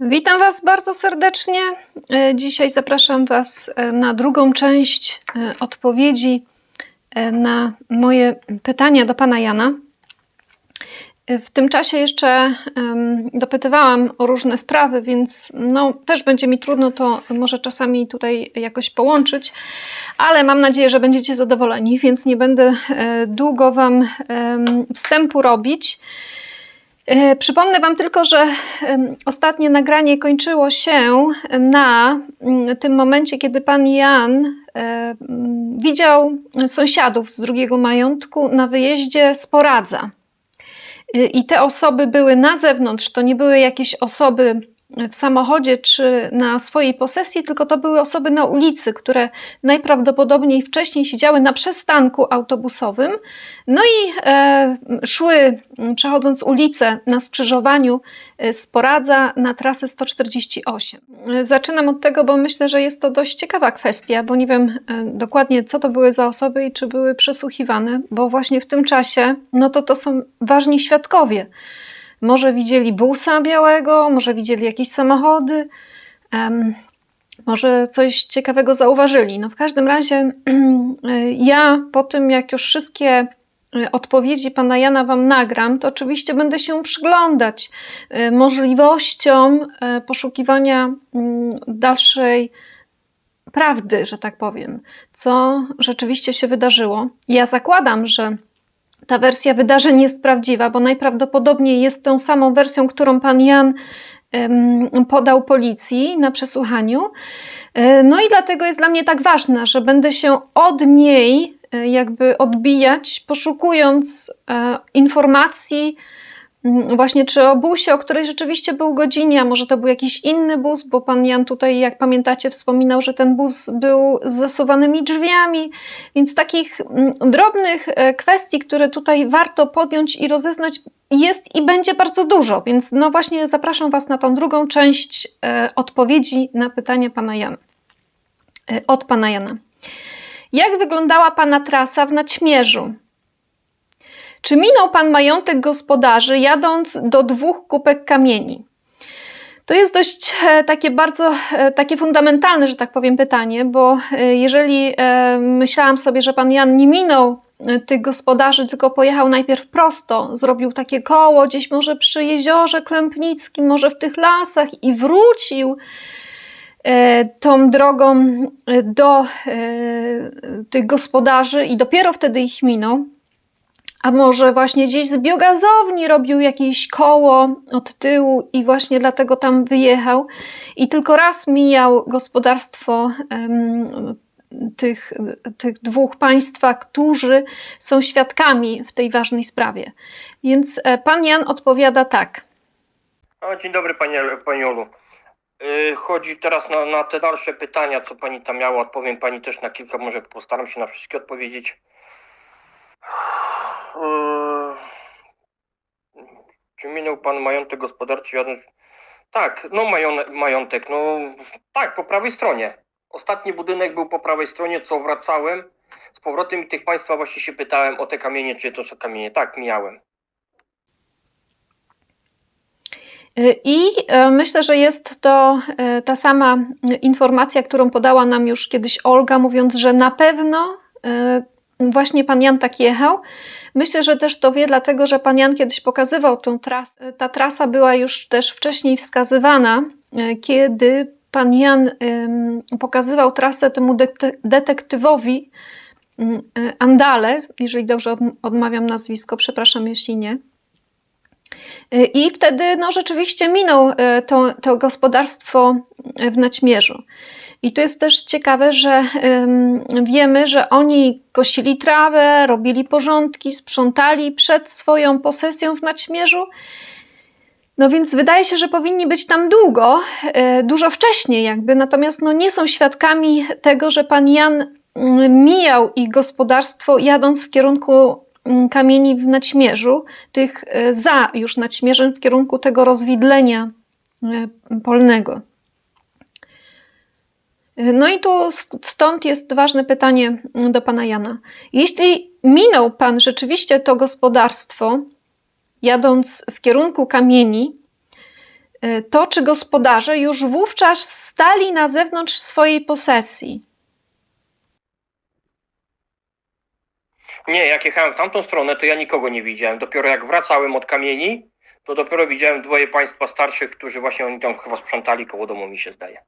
Witam Was bardzo serdecznie. E, Dzisiaj zapraszam Was e, na drugą część e, odpowiedzi na moje pytania do Pana Jana. W tym czasie jeszcze dopytywałam o różne sprawy, więc no, też będzie mi trudno to może czasami tutaj jakoś połączyć, ale mam nadzieję, że będziecie zadowoleni, więc nie będę długo Wam wstępu robić. E, Przypomnę Wam tylko, że ostatnie nagranie kończyło się na mm, tym momencie, kiedy pan Jan e, mm, widział sąsiadów z drugiego majątku na wyjeździe z Poradza. Y, I te osoby były na zewnątrz, to nie były jakieś osoby w samochodzie czy na swojej posesji, tylko to były osoby na ulicy, które najprawdopodobniej wcześniej siedziały na przystanku autobusowym, no i e, szły, przechodząc ulicę na skrzyżowaniu e, z Poradza na trasę 148. E, Zaczynam od tego, bo myślę, że jest to dość ciekawa kwestia, bo nie wiem e, dokładnie, co to były za osoby i czy były przesłuchiwane, bo właśnie w tym czasie, no to to są ważni świadkowie. Może widzieli busa białego, może widzieli jakieś samochody, em, może coś ciekawego zauważyli. No w każdym razie ja po tym, jak już wszystkie e, odpowiedzi pana Jana wam nagram, to oczywiście będę się przyglądać e, możliwościom e, poszukiwania mm, dalszej prawdy, że tak powiem, co rzeczywiście się wydarzyło. Ja zakładam, że ta wersja wydarzeń jest prawdziwa, bo najprawdopodobniej jest tą samą wersją, którą pan Jan podał policji na przesłuchaniu. E, No i dlatego jest dla mnie tak ważna, że będę się od niej e, jakby odbijać, poszukując e, informacji właśnie czy o busie, o której rzeczywiście był godzinie, a może to był jakiś inny bus, bo pan Jan tutaj, jak pamiętacie, wspominał, że ten bus był z zasuwanymi drzwiami, więc takich mm, drobnych e, kwestii, które tutaj warto podjąć i rozeznać, jest i będzie bardzo dużo, więc no właśnie zapraszam Was na tą drugą część e, odpowiedzi na pytanie pana Jana. E, od pana Jana. Jak wyglądała pana trasa w Naćmierzu? Czy minął pan majątek gospodarzy, jadąc do dwóch kupek kamieni? To jest dość e, takie bardzo e, takie fundamentalne, że tak powiem, pytanie, bo e, jeżeli myślałam sobie, że pan Jan nie minął tych gospodarzy, tylko pojechał najpierw prosto, zrobił takie koło gdzieś może przy jeziorze Klępnickim, może w tych lasach i wrócił tą drogą do tych gospodarzy i dopiero wtedy ich minął, a może właśnie gdzieś z biogazowni robił jakieś koło od tyłu i właśnie dlatego tam wyjechał i tylko raz mijał gospodarstwo em, tych, tych dwóch państwa, którzy są świadkami w tej ważnej sprawie. Więc e, pan Jan odpowiada tak. O, dzień dobry panie, pani Olu. Yy, chodzi teraz na, na te dalsze pytania, co pani tam miała. Odpowiem pani też na kilka, może postaram się na wszystkie odpowiedzieć. Yy, czy minął pan majątek gospodarczy? Tak, no majątek, no tak, po prawej stronie. Ostatni budynek był po prawej stronie, co wracałem z powrotem i tych państwa właśnie się pytałem o te kamienie, czy to są kamienie. Tak, mijałem. I e, myślę, że jest to e, ta sama informacja, którą podała nam już kiedyś Olga, mówiąc, że na pewno e, właśnie pan Jan tak jechał. Myślę, że też to wie, dlatego że pan Jan kiedyś pokazywał tą trasę. Ta trasa była już też wcześniej wskazywana, e, kiedy pan Jan pokazywał trasę temu dete- detektywowi mm, e, Andale, jeżeli dobrze odm- odmawiam nazwisko, przepraszam jeśli nie. I wtedy no, rzeczywiście minął e, to, to gospodarstwo w Naćmierzu. I tu jest też ciekawe, że em, wiemy, że oni kosili trawę, robili porządki, sprzątali przed swoją posesją w Naćmierzu. No więc wydaje się, że powinni być tam długo, e, dużo wcześniej jakby, natomiast no, nie są świadkami tego, że pan Jan mm, mijał ich gospodarstwo jadąc w kierunku mm, kamieni w Naćmierzu, tych e, za już Naćmierzem w kierunku tego rozwidlenia e, polnego. No i tu st- stąd jest ważne pytanie do pana Jana. Jeśli minął pan rzeczywiście to gospodarstwo, jadąc w kierunku kamieni, e, to czy gospodarze już wówczas stali na zewnątrz swojej posesji? Nie, jak jechałem w tamtą stronę, to ja nikogo nie widziałem. Dopiero jak wracałem od kamieni, to dopiero widziałem dwoje państwa starszych, którzy właśnie oni tam chyba sprzątali koło domu, mi się zdaje.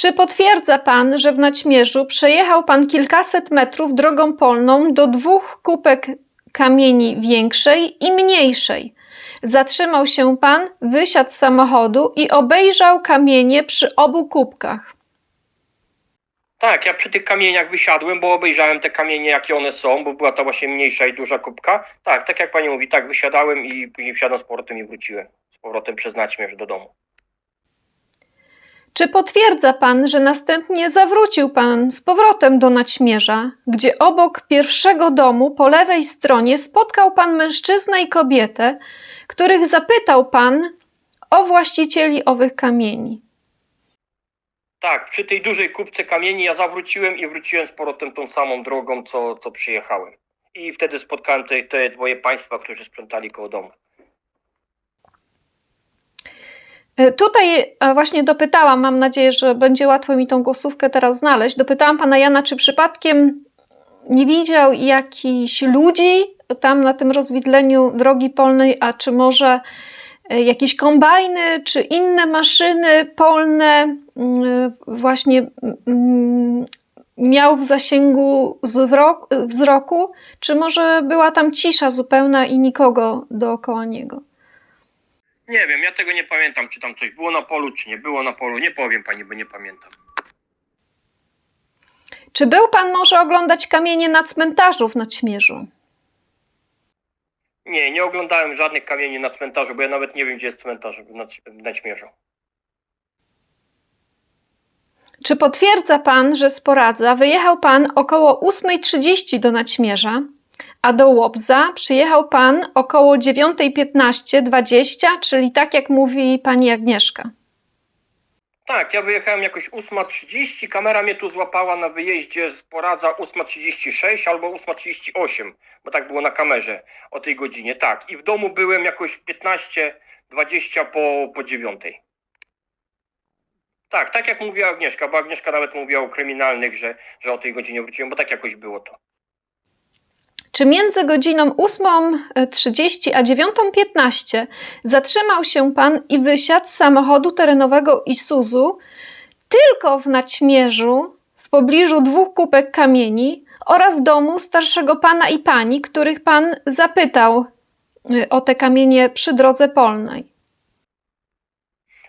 Czy potwierdza pan, że w Naćmierzu przejechał pan kilkaset metrów drogą polną do dwóch kupek kamieni większej i mniejszej? Zatrzymał się pan, wysiadł z samochodu i obejrzał kamienie przy obu kubkach. Tak, ja przy tych kamieniach wysiadłem, bo obejrzałem te kamienie, jakie one są, bo była to właśnie mniejsza i duża kubka. Tak, tak jak pani mówi, tak, wysiadałem i później wsiadłem z powrotem i wróciłem. Z powrotem przez Naćmierz do domu. Czy potwierdza pan, że następnie zawrócił pan z powrotem do Naćmierza, gdzie obok pierwszego domu po lewej stronie spotkał pan mężczyznę i kobietę, których zapytał pan o właścicieli owych kamieni? Tak, przy tej dużej kubce kamieni ja zawróciłem i wróciłem z powrotem tą samą drogą, co, co przyjechałem. I wtedy spotkałem te, te dwoje państwa, którzy sprzątali koło domu. E, Tutaj e, właśnie dopytałam, mam nadzieję, że będzie łatwo mi tą głosówkę teraz znaleźć. Dopytałam pana Jana, czy przypadkiem nie widział jakichś ludzi tam na tym rozwidleniu drogi polnej, a czy może e, jakieś kombajny, czy inne maszyny polne mm, właśnie mm, miał w zasięgu wzroku, czy może była tam cisza zupełna i nikogo dookoła niego? Nie wiem, ja tego nie pamiętam, czy tam coś było na polu, czy nie było na polu. Nie powiem pani, bo nie pamiętam. Czy był pan może oglądać kamienie na cmentarzu w Naćmierzu? Nie, nie oglądałem żadnych kamieni na cmentarzu, bo ja nawet nie wiem, gdzie jest cmentarz w Nac- w Naćmierzu. Czy potwierdza pan, że z Poradza wyjechał pan około 8.30 do Naćmierza, a do Łobza przyjechał pan około 9.15-20, czyli tak jak mówi pani Agnieszka? Tak, ja wyjechałem jakoś 8.30, kamera mnie tu złapała na wyjeździe z Poradza 8.36 albo 8.38, bo tak było na kamerze o tej godzinie. Tak, i w domu byłem jakoś 15-20 po, po 9. Tak, tak jak mówiła Agnieszka, bo Agnieszka nawet mówiła o kryminalnych, że, że o tej godzinie wróciłem, bo tak jakoś było to. Czy między godziną 8.30 a 9.15 zatrzymał się pan i wysiadł z samochodu terenowego Isuzu tylko w Naćmierzu, w pobliżu dwóch kupek kamieni oraz domu starszego pana i pani, których pan zapytał y, o te kamienie przy drodze polnej?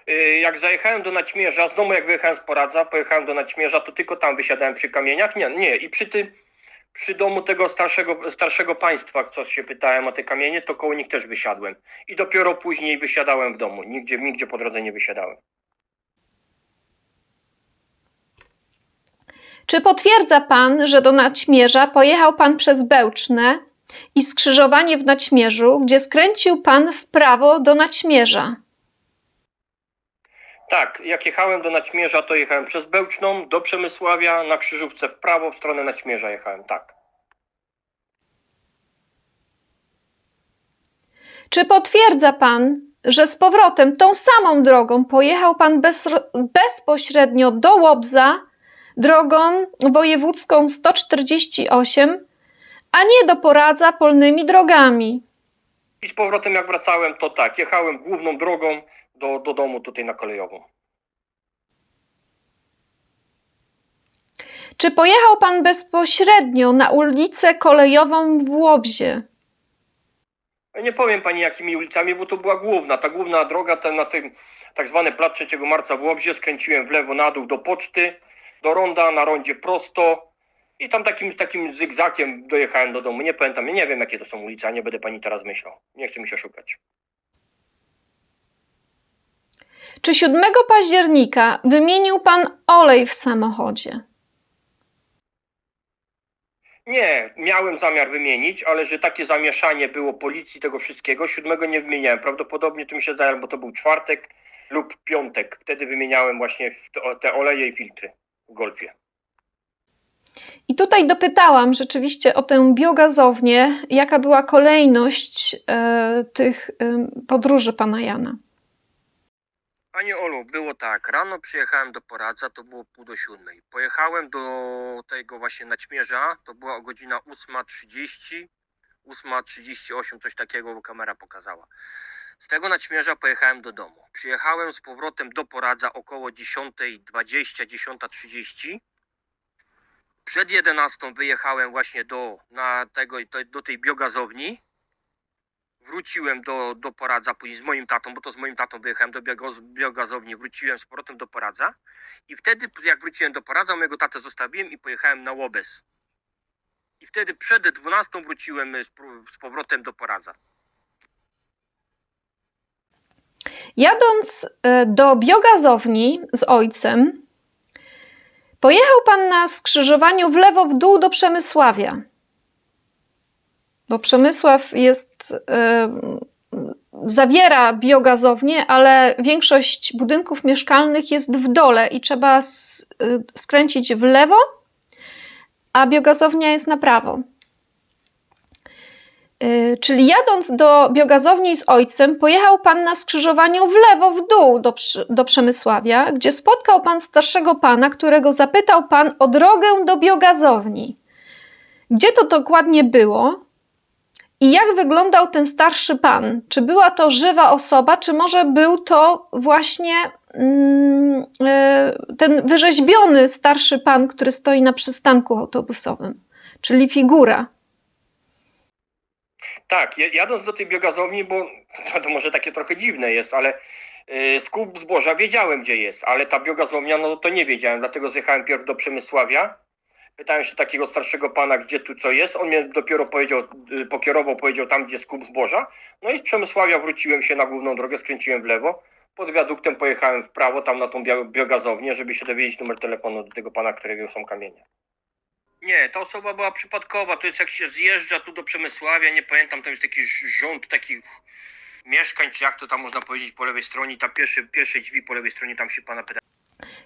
Yy, Jak zajechałem do Naćmierza, z domu jak wyjechałem z Poradza, pojechałem do Naćmierza, to tylko tam wysiadałem przy kamieniach. Nie, nie. I przy tym, przy domu tego starszego, starszego państwa, co się pytałem o te kamienie, to koło nich też wysiadłem. I dopiero później wysiadałem w domu. Nigdzie, nigdzie po drodze nie wysiadałem. Czy potwierdza pan, że do Naćmierza pojechał pan przez Bełczne i skrzyżowanie w Naćmierzu, gdzie skręcił pan w prawo do Naćmierza? Tak, jak jechałem do Naćmierza, to jechałem przez Bełczną do Przemysławia, na krzyżówce w prawo, w stronę Naćmierza jechałem, tak. Czy potwierdza pan, że z powrotem tą samą drogą pojechał pan bez, bezpośrednio do Łobza drogą wojewódzką 148, a nie do Poradza polnymi drogami? I z powrotem jak wracałem, to tak, jechałem główną drogą do, do domu tutaj na kolejową. Czy pojechał pan bezpośrednio na ulicę kolejową w Łobzie? Nie powiem pani jakimi ulicami, bo to była główna. Ta główna droga ten, na tym tak zwany plac 3 marca w Łobzie skręciłem w lewo na dół do poczty, do ronda, na rondzie prosto i tam takim, takim zygzakiem dojechałem do domu. Nie pamiętam, nie wiem jakie to są ulice, a nie będę pani teraz myślał. Nie chce mi się szukać. Czy 7 października wymienił pan olej w samochodzie? Nie, miałem zamiar wymienić, ale że takie zamieszanie było policji tego wszystkiego, siódmego nie wymieniałem. Prawdopodobnie to mi się zdaje, bo to był czwartek lub piątek. Wtedy wymieniałem właśnie te- oleje i filtry w golfie. I tutaj dopytałam rzeczywiście o tę biogazownię, jaka była kolejność e, tych em, podróży pana Jana. Pani Olu, było tak. Rano przyjechałem do Poradza, to było pół do siódmej. Pojechałem do tego właśnie Naćmierza, to była godzina 8.30, 8.38, coś takiego, bo kamera pokazała. Z tego Naćmierza pojechałem do domu. Przyjechałem z powrotem do Poradza około 10.20, 10.30. Przed 11 wyjechałem właśnie do, na tego, do tej biogazowni wróciłem do, do Poradza, później z moim tatą, bo to z moim tatą wyjechałem do biogazowni, wróciłem z powrotem do Poradza i wtedy jak wróciłem do Poradza, mojego tatę zostawiłem i pojechałem na Łobez. I wtedy przed 12 wróciłem z, z powrotem do Poradza. Jadąc e, do biogazowni z ojcem, pojechał pan na skrzyżowaniu w lewo w dół do Przemysławia. Bo Przemysław jest, e, zawiera biogazownię, ale większość budynków mieszkalnych jest w dole i trzeba e, skręcić w lewo, a biogazownia jest na prawo. Y, Czyli jadąc do biogazowni z ojcem, pojechał pan na skrzyżowaniu w lewo, w dół do, do Przemysławia, gdzie spotkał pan starszego pana, którego zapytał pan o drogę do biogazowni. Gdzie to dokładnie było i jak wyglądał ten starszy pan? Czy była to żywa osoba, czy może był to właśnie mm, y, ten wyrzeźbiony starszy pan, który stoi na przystanku autobusowym, czyli figura? Tak, jadąc do tej biogazowni, bo to, może takie trochę dziwne jest, ale skup zboża wiedziałem gdzie jest, ale ta biogazownia no to nie wiedziałem, dlatego zjechałem pierw do Przemysławia. Pytałem się takiego starszego pana, gdzie tu co jest. On mnie dopiero powiedział, yy, pokierował, powiedział tam, gdzie skup zboża. No i z Przemysławia wróciłem się na główną drogę, skręciłem w lewo. Pod wiaduktem pojechałem w prawo, tam na tą bio- biogazownię, żeby się dowiedzieć numer telefonu do tego pana, którego są kamienie. Nie, ta osoba była przypadkowa. To jest jak się zjeżdża tu do Przemysławia, nie pamiętam, tam jest taki rząd takich mieszkań, czy jak to tam można powiedzieć po lewej stronie, ta pierwsze, pierwsze drzwi po lewej stronie, tam się pana pyta.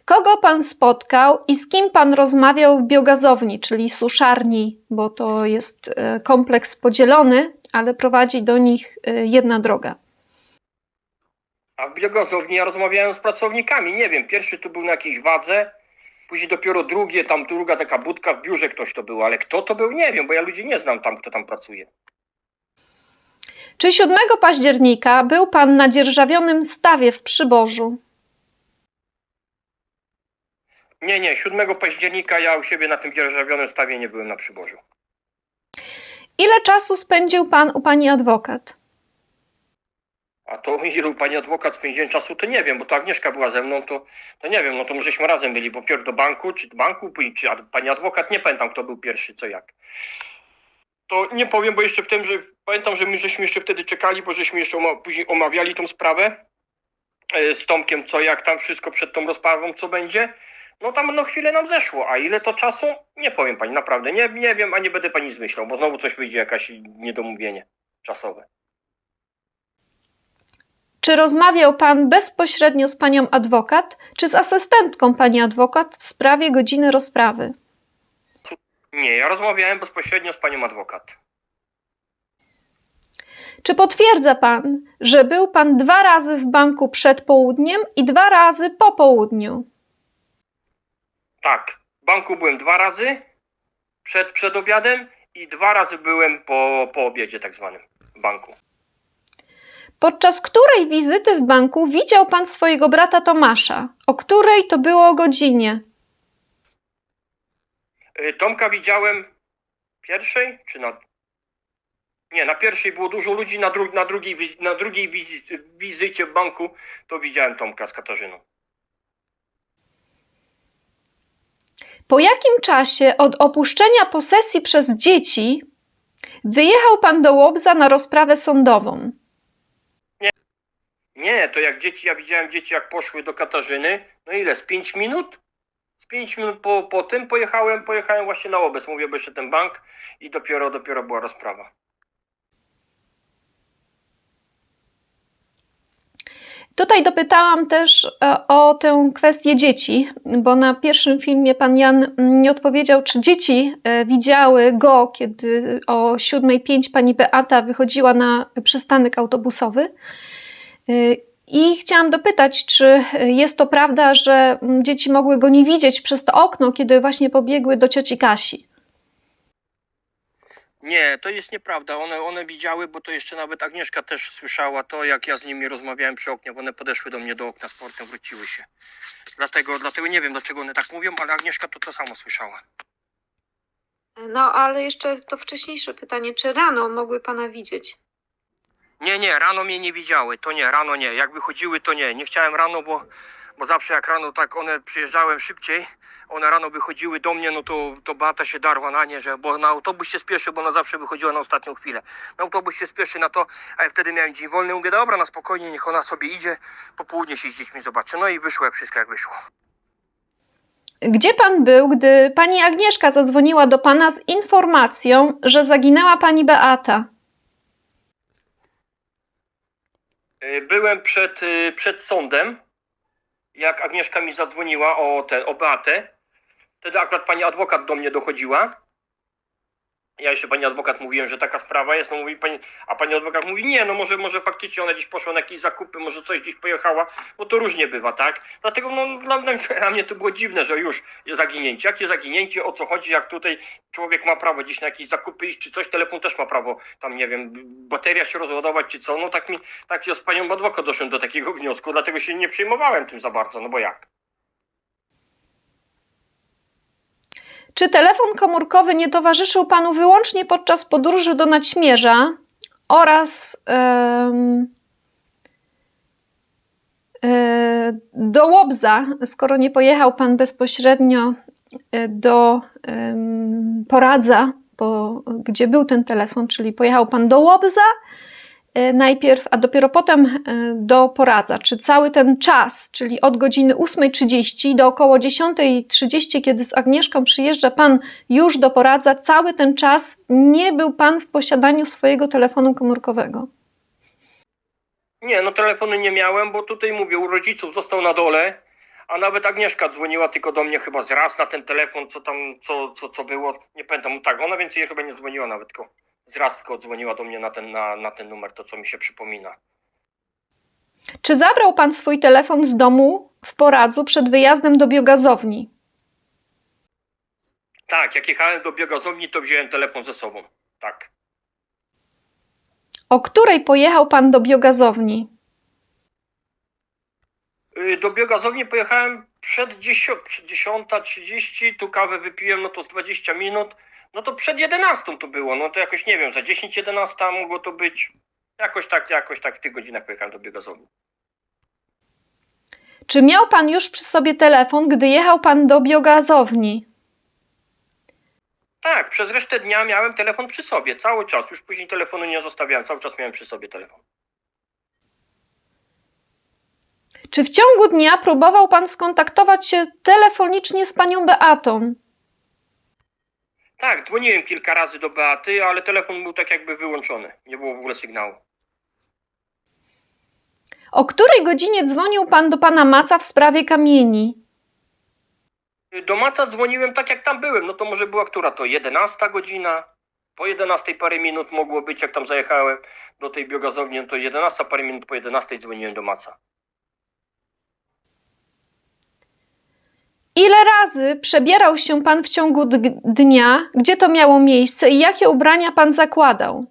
Kogo pan spotkał i z kim pan rozmawiał w biogazowni, czyli suszarni, bo to jest e, kompleks podzielony, ale prowadzi do nich e, jedna droga. A w biogazowni ja rozmawiałem z pracownikami, nie wiem, pierwszy tu był na jakiejś wadze, później dopiero drugie, tam druga taka budka w biurze ktoś to był, ale kto to był, nie wiem, bo ja ludzi nie znam tam, kto tam pracuje. Czy 7 października był pan na dzierżawionym stawie w Przybożu? Nie, nie, 7 października ja u siebie na tym dzierżawionym stawie nie byłem na przybożu. Ile czasu spędził pan u pani adwokat? A to ilu pani adwokat spędziłem czasu, to nie wiem, bo to Agnieszka była ze mną, to, to nie wiem, no to żeśmy razem byli, bo pierw do banku, czy do banku, czy ad- pani adwokat, nie pamiętam kto był pierwszy, co jak. To nie powiem, bo jeszcze w tym, że pamiętam, że my żeśmy jeszcze wtedy czekali, bo żeśmy jeszcze oma- później omawiali tą sprawę e, z Tomkiem, co jak tam wszystko przed tą rozprawą, co będzie. No tam no chwilę nam zeszło, a ile to czasu? Nie powiem pani, naprawdę, nie, nie wiem, a nie będę pani zmyślał, bo znowu coś wyjdzie, jakaś niedomówienie czasowe. Czy rozmawiał pan bezpośrednio z panią adwokat, czy z asystentką pani adwokat w sprawie godziny rozprawy? Nie, ja rozmawiałem bezpośrednio z panią adwokat. Czy potwierdza pan, że był pan dwa razy w banku przed południem i dwa razy po południu? Tak, w banku byłem dwa razy przed, przed obiadem i dwa razy byłem po, po obiedzie tak zwanym w banku. Podczas której wizyty w banku widział pan swojego brata Tomasza? O której to było o godzinie? Y, Tomka widziałem pierwszej czy na... Nie, na pierwszej było dużo ludzi, na, dru, na drugiej, wiz- na drugiej wizy, wizycie w banku to widziałem Tomka z Katarzyną. Po jakim czasie od opuszczenia posesji przez dzieci wyjechał pan do Łobza na rozprawę sądową? Nie, to jak dzieci, ja widziałem dzieci jak poszły do Katarzyny, no ile, z 5 minut? Z 5 minut po, po tym pojechałem, pojechałem właśnie na Łobez, mówię, bo jeszcze ten bank i dopiero, dopiero była rozprawa. Tutaj dopytałam też e, o tę kwestię dzieci, bo na pierwszym filmie pan Jan nie odpowiedział, czy dzieci e, widziały go, kiedy o 7.05 pani Beata wychodziła na przystanek autobusowy. E, I chciałam dopytać, czy jest to prawda, że dzieci mogły go nie widzieć przez to okno, kiedy właśnie pobiegły do cioci Kasi. Nie, to jest nieprawda. One, one widziały, bo to jeszcze nawet Agnieszka też słyszała to, jak ja z nimi rozmawiałem przy oknie, bo one podeszły do mnie do okna z portem, wróciły się. Dlatego, dlatego nie wiem, dlaczego one tak mówią, ale Agnieszka to to samo słyszała. No, ale jeszcze to wcześniejsze pytanie, czy rano mogły pana widzieć? Nie, nie, rano mnie nie widziały, to nie, rano nie. Jak wychodziły, to nie. Nie chciałem rano, bo, bo zawsze jak rano tak one przyjeżdżałem szybciej, one rano wychodziły do mnie, no to, to Beata się darła na nie, że bo na autobus się spieszy, bo ona zawsze wychodziła na ostatnią chwilę. Na autobus się spieszy na to, a ja wtedy miałem dzień wolny, mówię, dobra, na spokojnie, niech ona sobie idzie, po południe się z dziećmi zobaczy. No i wyszło jak wszystko jak wyszło. Gdzie pan był, gdy pani Agnieszka zadzwoniła do pana z informacją, że zaginęła pani Beata? Y, Byłem przed, y, przed sądem, jak Agnieszka mi zadzwoniła o, ten, o Beatę. Wtedy akurat pani adwokat do mnie dochodziła. Ja jeszcze pani adwokat mówiłem, że taka sprawa jest, no mówi pani, a pani adwokat mówi, nie, no może, może faktycznie ona gdzieś poszła na jakieś zakupy, może coś gdzieś pojechała, bo to różnie bywa, tak? Dlatego no, dla, mnie- dla mnie to było dziwne, że już zaginięcie. Jakie zaginięcie, o co chodzi, jak tutaj człowiek ma prawo gdzieś na jakieś zakupy iść, czy coś, telefon też ma prawo, tam nie wiem, bateria się rozładować, czy co, no tak mi, tak ja z panią adwokat doszedłem do takiego wniosku, dlatego się nie przejmowałem tym za bardzo, no bo jak? Czy telefon komórkowy nie towarzyszył panu wyłącznie podczas podróży do Naćmierza oraz e, do Łobza, skoro nie pojechał pan bezpośrednio e, do Poradza, bo, gdzie był ten telefon, czyli pojechał pan do Łobza najpierw, a dopiero potem e, do Poradza. Czy cały ten czas, czyli od godziny 8.30 do około 10.30, kiedy z Agnieszką przyjeżdża pan już do Poradza, cały ten czas nie był pan w posiadaniu swojego telefonu komórkowego? Nie, no telefonu nie miałem, bo tutaj mówię, u rodziców został na dole, a nawet Agnieszka dzwoniła tylko do mnie chyba z raz na ten telefon, co tam, co, co, co było, nie pamiętam, tak, ona więcej chyba nie dzwoniła nawet, tylko z raz tylko dzwoniła do mnie na ten, na, na ten numer, to co mi się przypomina. Czy zabrał pan swój telefon z domu w Poradzu przed wyjazdem do biogazowni? Tak, jak jechałem do biogazowni, to wziąłem telefon ze sobą, tak. O której pojechał pan do biogazowni? Y, Do biogazowni pojechałem przed 10, przed 10.30, tu kawę wypiłem, no to z 20 minut. No to przed 11 to było, no to jakoś nie wiem, za 10-11 mogło to być. Jakoś tak, jakoś tak w tych godzinach pojechałem do biogazowni. Czy miał pan już przy sobie telefon, gdy jechał pan do biogazowni? Tak, przez resztę dnia miałem telefon przy sobie, cały czas. Już później telefonu nie zostawiałem, cały czas miałem przy sobie telefon. Czy w ciągu dnia próbował pan skontaktować się telefonicznie z panią Beatą? Tak, dzwoniłem kilka razy do Beaty, ale telefon był tak jakby wyłączony. Nie było w ogóle sygnału. O której godzinie dzwonił pan do pana Maca w sprawie kamieni? Do Maca dzwoniłem tak jak tam byłem, no to może była która to 11 godzina, po 11 parę minut mogło być, jak tam zajechałem do tej biogazowni, no to 11 parę minut po 11 dzwoniłem do Maca. Ile razy przebierał się pan w ciągu dnia? Gdzie to miało miejsce i jakie ubrania pan zakładał?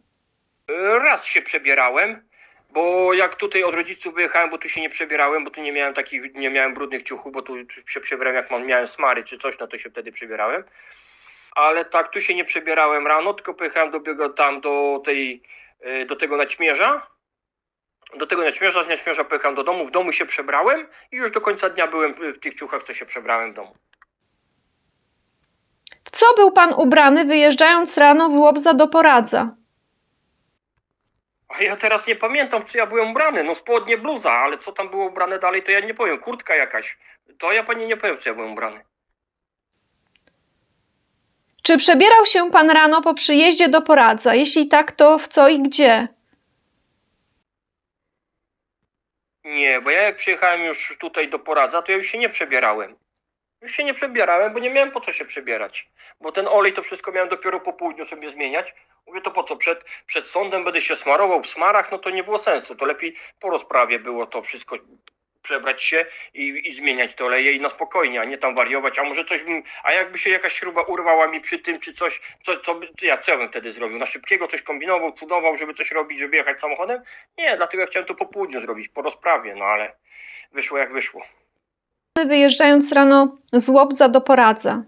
Raz się przebierałem, bo jak tutaj od rodziców wyjechałem, bo tu się nie przebierałem, bo tu nie miałem takich, nie miałem brudnych ciuchów, bo tu się przebierałem jak mam, miałem smary czy coś, no to się wtedy przebierałem. Ale tak, tu się nie przebierałem rano, tylko pojechałem do tam do tej, y, do tego naćmierza. Do tego naćmierza, z naćmierza pojechałem do domu, w domu się przebrałem i już do końca dnia byłem w tych ciuchach, co się przebrałem w domu. W co był pan ubrany, wyjeżdżając rano z Łobza do Poradza? A ja teraz nie pamiętam, czy ja byłem ubrany. No spodnie, bluza, ale co tam było ubrane dalej, to ja nie powiem. Kurtka jakaś. To ja pani nie powiem, czy ja byłem ubrany. Czy przebierał się pan rano po przyjeździe do Poradza? Jeśli tak, to w co i gdzie? Nie, bo ja jak przyjechałem już tutaj do Poradza, to ja już się nie przebierałem. Już się nie przebierałem, bo nie miałem po co się przebierać. Bo ten olej to wszystko miałem dopiero po południu sobie zmieniać. Mówię, to po co? Przed, przed sądem będę się smarował w smarach, no to nie było sensu. To lepiej po rozprawie było to wszystko przebrać się i, i zmieniać te oleje i na spokojnie, a nie tam wariować. A może coś bym, a jakby się jakaś śruba urwała mi przy tym, czy coś, co, co, co ja, co bym wtedy zrobił? Na szybkiego coś kombinował, cudował, żeby coś robić, żeby jechać samochodem? Nie, dlatego ja chciałem to po południu zrobić, po rozprawie, no ale wyszło jak wyszło. Wyjeżdżając rano z Łobza do Poradza.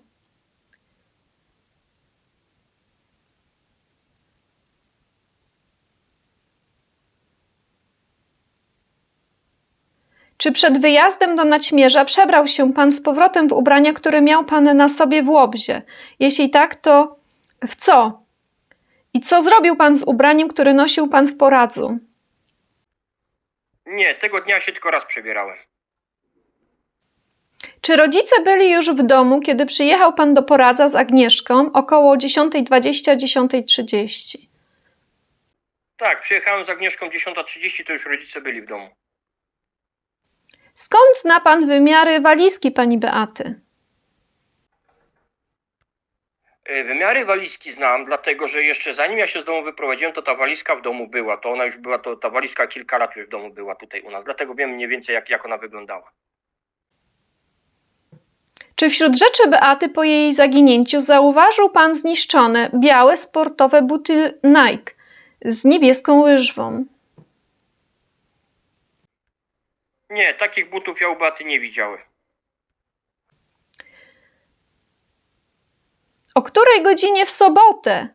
Czy przed wyjazdem do Naćmierza przebrał się pan z powrotem w ubrania, które miał pan na sobie w Łobzie? Jeśli tak, to w co? I co zrobił pan z ubraniem, które nosił pan w Poradzu? Nie, tego dnia się tylko raz przebierałem. Czy rodzice byli już w domu, kiedy przyjechał pan do Poradza z Agnieszką około 10.20-10.30? Tak, przyjechałem z Agnieszką 10.30, to już rodzice byli w domu. Skąd zna pan wymiary walizki pani Beaty? Y, Wymiary walizki znam, dlatego że jeszcze zanim ja się z domu wyprowadziłem, to ta walizka w domu była. To ona już była, to ta walizka kilka lat już w domu była tutaj u nas. Dlatego wiem mniej więcej, jak, jak ona wyglądała. Czy wśród rzeczy Beaty po jej zaginięciu zauważył pan zniszczone białe sportowe buty Nike z niebieską łyżwą? Nie, takich butów ja u Beaty nie widziałem. O której godzinie w sobotę,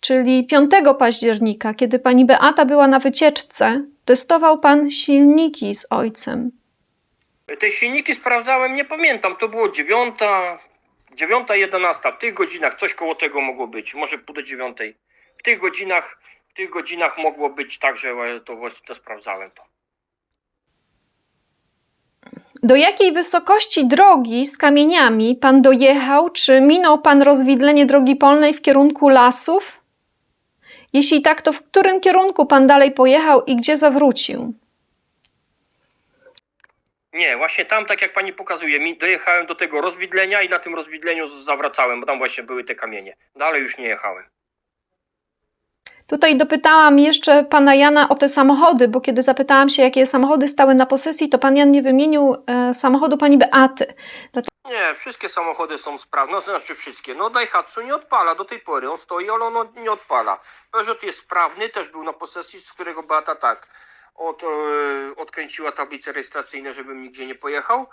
czyli 5 października, kiedy pani Beata była na wycieczce, testował pan silniki z ojcem? Te silniki sprawdzałem, nie pamiętam, to było dziewiąta, dziewiąta, jedenasta, w tych godzinach coś koło tego mogło być, może pół do dziewiątej. W tych godzinach, w tych godzinach mogło być tak, że to, to sprawdzałem to. Do jakiej wysokości drogi z kamieniami pan dojechał? Czy minął pan rozwidlenie drogi polnej w kierunku lasów? Jeśli tak, to w którym kierunku pan dalej pojechał i gdzie zawrócił? Nie, właśnie tam, tak jak pani pokazuje, mi dojechałem do tego rozwidlenia i na tym rozwidleniu zawracałem, bo tam właśnie były te kamienie. Dalej już nie jechałem. Tutaj dopytałam jeszcze pana Jana o te samochody, bo kiedy zapytałam się, jakie samochody stały na posesji, to pan Jan nie wymienił e, samochodu pani Beaty. Nie, wszystkie samochody są sprawne, no, znaczy wszystkie. No Daihatsu nie odpala do tej pory, on stoi, ale on nie odpala. Peugeot jest sprawny, też był na posesji, z którego Beata tak od, e, odkręciła tablice rejestracyjne, żebym nigdzie nie pojechał.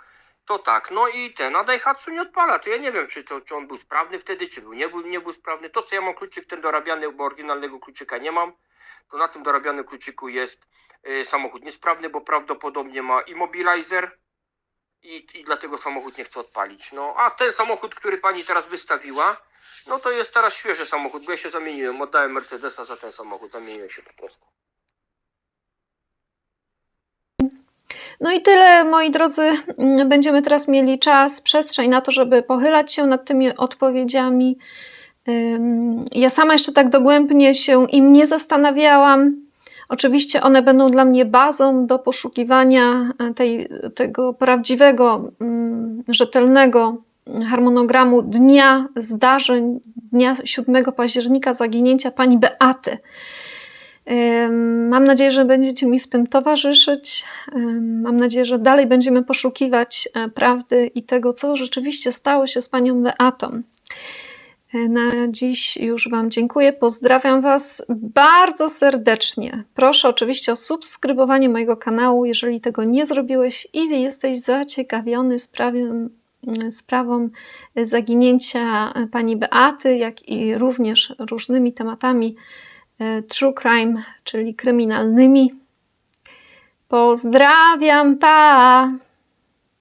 To tak, no i ten, a Daihatsu nie odpala, to ja nie wiem, czy, to, czy on był sprawny wtedy, czy był, nie, był, nie był sprawny. To, co ja mam kluczyk ten dorabiany, bo oryginalnego kluczyka nie mam, to na tym dorabianym kluczyku jest e, samochód niesprawny, bo prawdopodobnie ma immobilizer, i, i dlatego samochód nie chce odpalić. No, a ten samochód, który pani teraz wystawiła, no to jest teraz świeży samochód, bo ja się zamieniłem, oddałem Mercedesa za ten samochód, zamieniłem się po prostu. No i tyle, moi drodzy. Mm, Będziemy teraz mieli czas, przestrzeń na to, żeby pochylać się nad tymi odpowiedziami. Ja sama jeszcze tak dogłębnie się im nie zastanawiałam. Oczywiście one będą dla mnie bazą do poszukiwania e, tej, tego prawdziwego, mm, rzetelnego harmonogramu dnia zdarzeń, dnia 7 października zaginięcia pani Beaty. Mam nadzieję, że będziecie mi w tym towarzyszyć. Mam nadzieję, że dalej będziemy poszukiwać e, prawdy i tego, co rzeczywiście stało się z panią Beatą. E, Na dziś już Wam dziękuję. Pozdrawiam Was bardzo serdecznie. Proszę oczywiście o subskrybowanie mojego kanału, jeżeli tego nie zrobiłeś i jesteś zaciekawiony sprawą, sprawą zaginięcia pani Beaty, jak i również różnymi tematami e, true crime, czyli kryminalnymi. Pozdrawiam, pa!